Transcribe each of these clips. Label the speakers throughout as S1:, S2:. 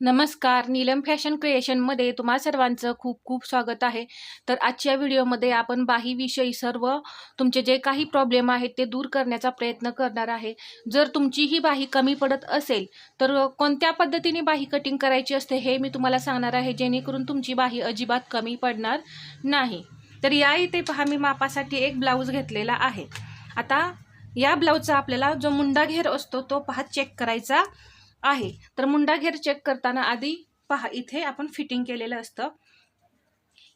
S1: नमस्कार. नीलम फॅशन क्रिएशनमध्ये तुम्हा सर्वांचं खूप खूप स्वागत आहे. तर आजच्या व्हिडिओमध्ये आपण बाहीविषयी सर्व तुमचे जे काही प्रॉब्लेम आहेत ते दूर करण्याचा प्रयत्न करणार आहे. जर तुमची ही बाही कमी पडत असेल तर कोणत्या पद्धतीने बाही कटिंग करायची असते हे मी तुम्हाला सांगणार आहे. जेणेकरून तुमची बाही अजिबात कमी पडणार नाही. तर या इथे पहा मी मापासाठी एक ब्लाऊज घेतलेला आहे. आता या ब्लाऊजचा आपल्याला जो मुंडा घेर असतो तो पहा चेक करायचा. आहे. तर मुंडा घेर चेक करताना आधी पहा इथे आपण फिटिंग केलेलं असतं.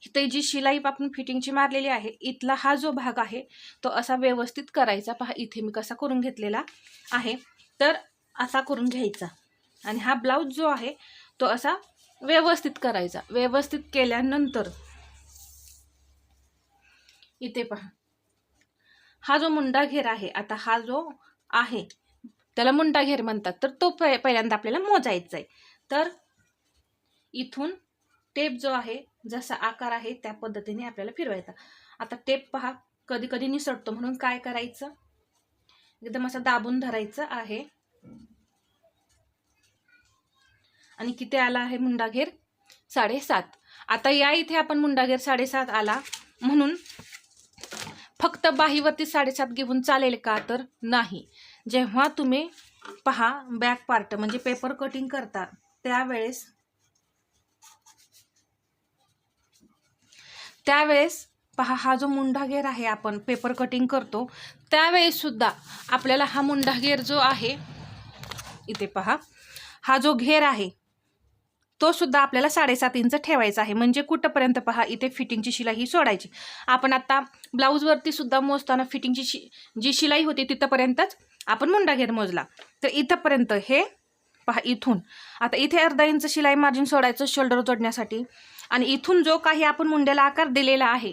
S1: इथे जी शिलाई आपण फिटिंगची मारलेली आहे इथला हा जो भाग आहे तो असा व्यवस्थित करायचा. पहा इथे मी कसा करून घेतलेला आहे. तर असा करून घ्यायचा. आणि हा ब्लाऊज जो आहे तो असा व्यवस्थित करायचा. व्यवस्थित केल्यानंतर इथे पहा. हा जो मुंडा घेर आहे आता हा जो आहे त्याला मुंडा घेर म्हणतात. तर तो पहिल्यांदा आपल्याला मोजायचा आहे तर इथून टेप जो आहे जसा आकार आहे त्या पद्धतीने आपल्याला फिरवायचा आता टेप पहा कधी कधी निसटतो. म्हणून काय करायचं? एकदम असं दाबून धरायचं आहे. आणि किती आला आहे मुंडाघेर? साडेसात. आता या इथे आपण मुंडाघेर साडेसात आला. म्हणून फक्त बाहीवरती साडेसात घेऊन चालेल का? तर नाही. जेव्हा तुम्ही पहा बॅक पार्ट म्हणजे पेपर कटिंग करता त्यावेळेस त्यावेळेस पहा हा जो मुंडा घेर आहे आपण पेपर कटिंग करतो त्यावेळेस सुद्धा आपल्याला हा मुंडा घेर जो आहे इथे पहा हा जो घेर आहे तो सुद्धा आपल्याला साडेसात इंच ठेवायचा आहे. म्हणजे कुठंपर्यंत पहा इथे फिटिंगची शिलाई ही सोडायची. आपण आता ब्लाऊजवरती सुद्धा मोजताना फिटिंगची शि जी शिलाई होती तिथंपर्यंतच आपण मुंडा घेर मोजला. तर इथंपर्यंत हे पहा इथून. आता इथे अर्धा इंच शिलाई मार्जिन सोडायचं शोल्डर जोडण्यासाठी. आणि इथून जो काही आपण मुंड्याला आकार दिलेला आहे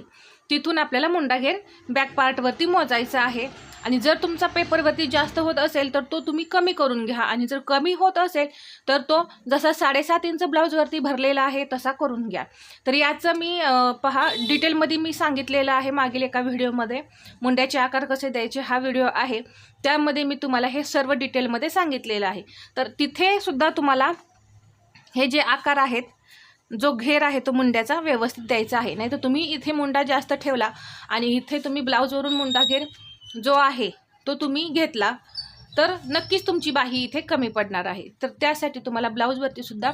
S1: तिथून आपल्याला मुंडा घेर बॅक पार्टवरती मोजायचं आहे. आणि जर तुमचा पेपरवरती जास्त होत असेल तर तो तुम्ही कमी करून घ्या. आणि जर कमी होत असेल तर तो जसा साडेसात इंच ब्लाऊजवरती भरलेला आहे तसा करून घ्या. तर याचं मी पहा डिटेलमध्ये मी सांगितलेलं आहे मागील एका व्हिडिओमध्ये. मुंड्याचे आकार कसे द्यायचे हा व्हिडिओ आहे. त्यामध्ये मी तुम्हाला हे सर्व डिटेलमध्ये सांगितलेलं आहे. तर तिथे सुद्धा तुम्हाला हे जे आकार आहेत जो घेर आहे तो मुंड्याचा व्यवस्थित द्यायचा आहे. नाही तर तुम्ही इथे मुंडा जास्त ठेवला आणि इथे तुम्ही ब्लाऊजवरून मुंडा घेर जो आहे तो तुम्ही घेतला तर नक्कीच तुमची बाही इथे कमी पडणार आहे. तर त्यासाठी तुम्हाला ब्लाऊजवरती सुद्धा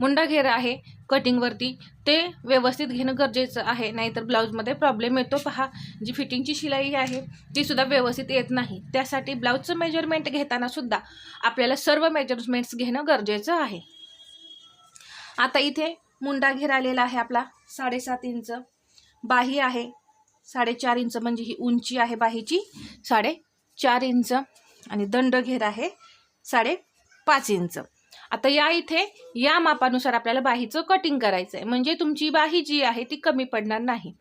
S1: मुंडा घेर आहे कटिंगवरती ते व्यवस्थित घेणं गरजेचं आहे नाहीतर ब्लाऊजमध्ये प्रॉब्लेम येतो. पहा जी फिटिंगची शिलाई आहे ती सुद्धा व्यवस्थित येत नाही. त्यासाठी ब्लाऊजचं मेजरमेंट घेताना सुद्धा आपल्याला सर्व मेजरमेंट्स घेणं गरजेचं आहे. आता इथे मुंडा घेर आलेला आहे आपला साडेसात इंच. बाही आहे साडेचार इंच म्हणजे ही उंची आहे बाहीची. साडेचार इंच. आणि दंड घेर आहे साडे पाच इंच. आता या इथे या मापानुसार आपल्याला बाहीचं कटिंग करायचं आहे म्हणजे तुमची बाही जी आहे ती कमी पडणार नाही.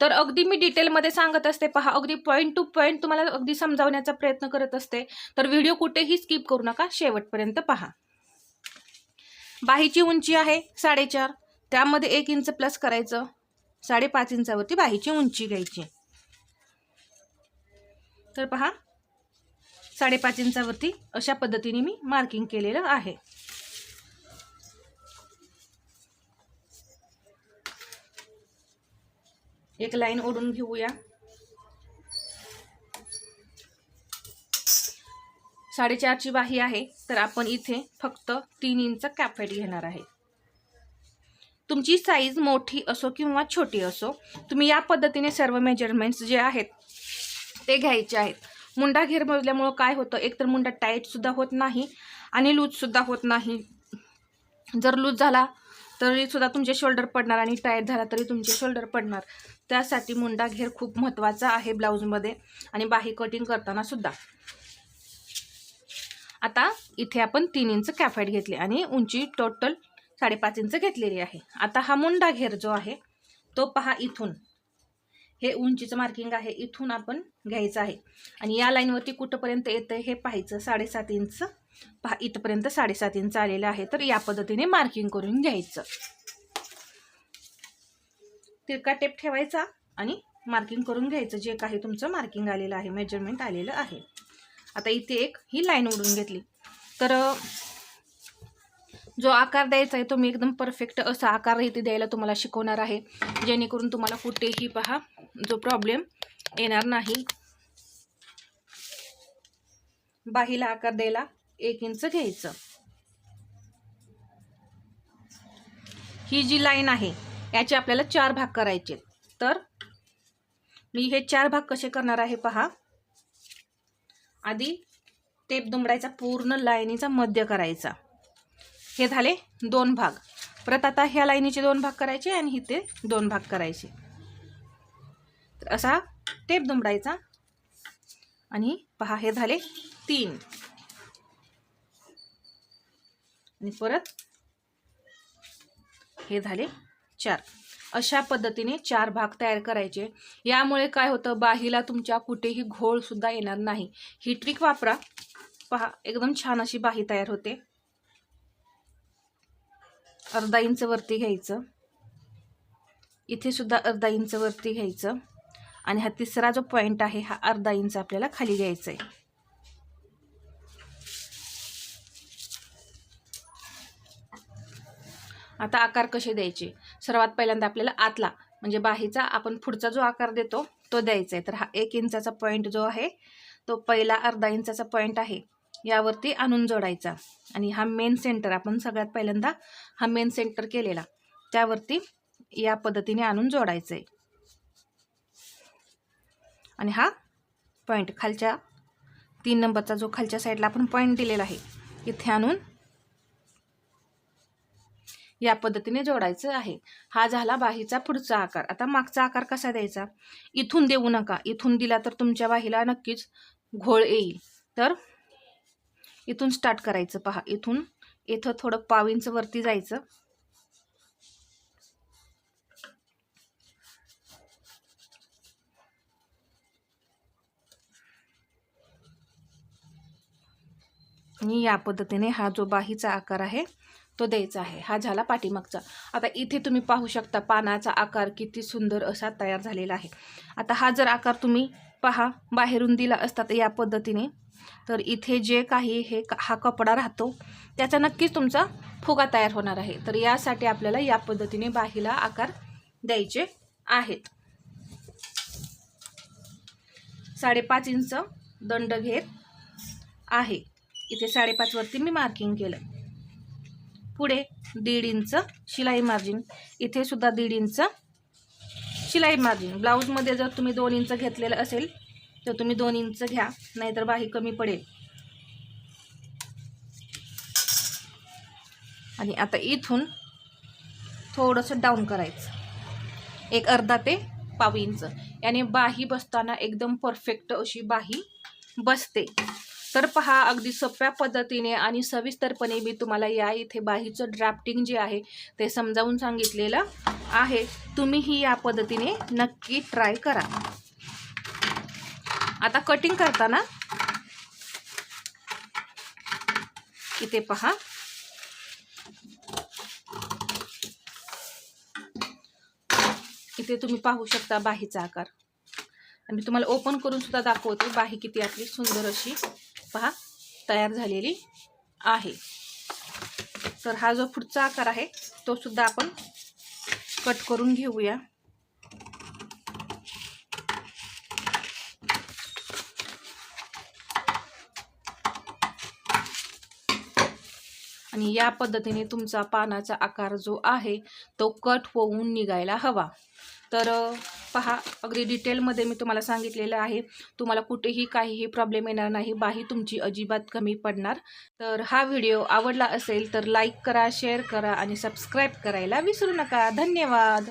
S1: तर अगदी मी डिटेलमध्ये सांगत असते पहा अगदी पॉईंट टू पॉईंट तुम्हाला अगदी समजावण्याचा प्रयत्न करत असते. तर व्हिडिओ कुठेही स्किप करू नका शेवटपर्यंत पहा. बाहीची उंची आहे साडेचार. त्यामध्ये एक इंच प्लस करायचं. साडेपाच इंचावरती बाहीची उंची घ्यायची. तर पहा साडेपाच इंचावरती अशा पद्धतीने मी मार्किंग केलेलं आहे. एक लाईन ओढून घेऊया. साडेचारची बाही आहे तर आपण इथे फक्त तीन इंच कॅफेट घेणार आहे. तुमची साईज मोठी असो किंवा छोटी असो तुम्ही या पद्धतीने सर्व मेजरमेंट्स जे आहेत ते घ्यायचे आहेत. मुंडा घेर मोजल्यामुळं काय होतं? एकतर मुंडा टाईटसुद्धा होत नाही आणि लूजसुद्धा होत नाही. जर लूज झाला तरी सुद्धा तुमचे शोल्डर पडणार आणि टाईट झाला तरी तुमचे शोल्डर पडणार. त्यासाठी मुंडा घेर खूप महत्त्वाचा आहे ब्लाऊजमध्ये आणि बाही कटिंग करताना सुद्धा. आता इथे आपण तीन इंच कॅफेट घेतले आणि उंची टोटल साडेपाच इंच घेतलेली आहे. आता हा मुंडा घेर जो आहे तो पहा इथून. हे उंचीचं मार्किंग आहे इथून आपण घ्यायचं आहे. आणि या लाईनवरती कुठंपर्यंत येतं हे पाहायचं साडेसात इंच. पहा इथपर्यंत साडेसात इंच आलेलं आहे. तर या पद्धतीने मार्किंग करून घ्यायचं. तिरका टेप ठेवायचा आणि मार्किंग करून घ्यायचं. जे काही तुमचं मार्किंग आलेलं आहे मेजरमेंट आलेलं आहे. आता इथे एक ही लाईन उडून घेतली. तर जो आकार द्यायचा आहे तो मी एकदम परफेक्ट असा आकार इथे द्यायला तुम्हाला शिकवणार आहे. जेणेकरून तुम्हाला कुठेही पहा जो प्रॉब्लेम येणार नाही. बाहीला आकार द्यायला एक इंच घ्यायचं. ही जी लाईन आहे याचे आपल्याला चार भाग करायचे. तर मी हे चार भाग कसे करणार आहे पहा. आधी टेप दुमडायचा पूर्ण लाईनीचा मध्य करायचा. हे झाले दोन भाग. परत आता ह्या लाईनीचे दोन भाग करायचे आणि इथे दोन भाग करायचे. तर असा टेप दुमडायचा. आणि पहा हे झाले तीन. आणि परत हे झाले चार. अशा पद्धतीने चार भाग तयार करायचे. यामुळे काय होतं बाहीला तुमच्या कुठेही घोळ सुद्धा येणार नाही. ही ट्रिक वापरा. पहा एकदम छान अशी बाही तयार होते. अर्धा इंच वरती घ्यायचं. इथे सुद्धा अर्धा इंच वरती घ्यायचं. आणि हा तिसरा जो पॉईंट आहे हा अर्धा इंच आपल्याला खाली घ्यायचा आहे आता आकार कसे द्यायचे? सर्वात पहिल्यांदा आपल्याला आतला म्हणजे बाहीचा आपण पुढचा जो आकार देतो तो द्यायचा आहे तर हा एक इंचाचा पॉईंट जो आहे तो पहिला अर्धा इंचाचा पॉईंट आहे. यावरती आणून जोडायचा. आणि हा मेन सेंटर आपण सगळ्यात पहिल्यांदा हा मेन सेंटर केलेला. त्यावरती या पद्धतीने आणून जोडायचं आहे आणि हा पॉईंट खालच्या तीन नंबरचा जो खालच्या साईडला आपण पॉईंट दिलेला आहे इथे आणून या पद्धतीने जोडायचं आहे. हा झाला बाहीचा पुढचा आकार. आता मागचा आकार कसा द्यायचा? इथून देऊ नका. इथून दिला तर तुमच्या बाहीला नक्कीच घोळ येईल. तर इथून स्टार्ट करायचं. पहा इथून इथं थोडं पाव इंच वरती जायचं. आणि या पद्धतीने हा जो बाहीचा आकार आहे तो द्यायचा आहे. हा झाला पाठीमागचा. आता इथे तुम्ही पाहू शकता पानाचा आकार किती सुंदर असा तयार झालेला आहे. आता हा जर आकार तुम्ही पहा बाहेरून दिला असता तर या पद्धतीने तर इथे जे काही हे हा कपडा राहतो त्याचा नक्कीच तुमचा फुगा तयार होणार आहे. तर यासाठी आपल्याला या पद्धतीने बाहीला आकार द्यायचे आहेत. साडेपाच इंच दंड घेत आहे. इथे साडेपाचवरती मी मार्किंग केलं. पुढे दीड इंच शिलाई मार्जिन इथे सुद्धा दीड इंच शिलाई मार्जिन ब्लाऊजमध्ये जर तुम्ही दोन इंच घेतलेलं असेल तर तुम्ही दोन इंच घ्या नाहीतर बाही कमी पडेल. आणि आता इथून थोडंसं डाऊन करायचं. एक अर्धा ते पाव इंच. याने बाही बसताना एकदम परफेक्ट अशी बाही बसते. तर पहा अगदी सोप्या पद्धतीने आणि सविस्तरपणे मी तुम्हाला या इथे बाहीचं ड्राफ्टिंग जे आहे ते समजावून सांगितलेलं आहे. तुम्हीही या पद्धतीने नक्की ट्राय करा. आता कटिंग करताना इथे पहा. इथे तुम्ही पाहू शकता बाहीचा आकार. आणि मी तुम्हाला ओपन करून सुद्धा दाखवते बाही किती आपली सुंदर अशी पहा तयार झालेली आहे. तर हा जो पुढचा आकार आहे तो सुद्धा आपण कट करून घेऊया. आणि या पद्धतीने तुमचा पानाचा आकार जो आहे तो कट होऊन निघायला हवा. तर पहा अगदी डिटेलमध्ये मी तुम्हाला सांगितलेलं आहे. तुम्हाला कुठेही काहीही प्रॉब्लेम येणार नाही. बाही तुमची अजिबात कमी पडणार. तर हा व्हिडिओ आवडला असेल तर लाईक करा शेअर करा आणि सबस्क्राईब करायला विसरू नका. धन्यवाद!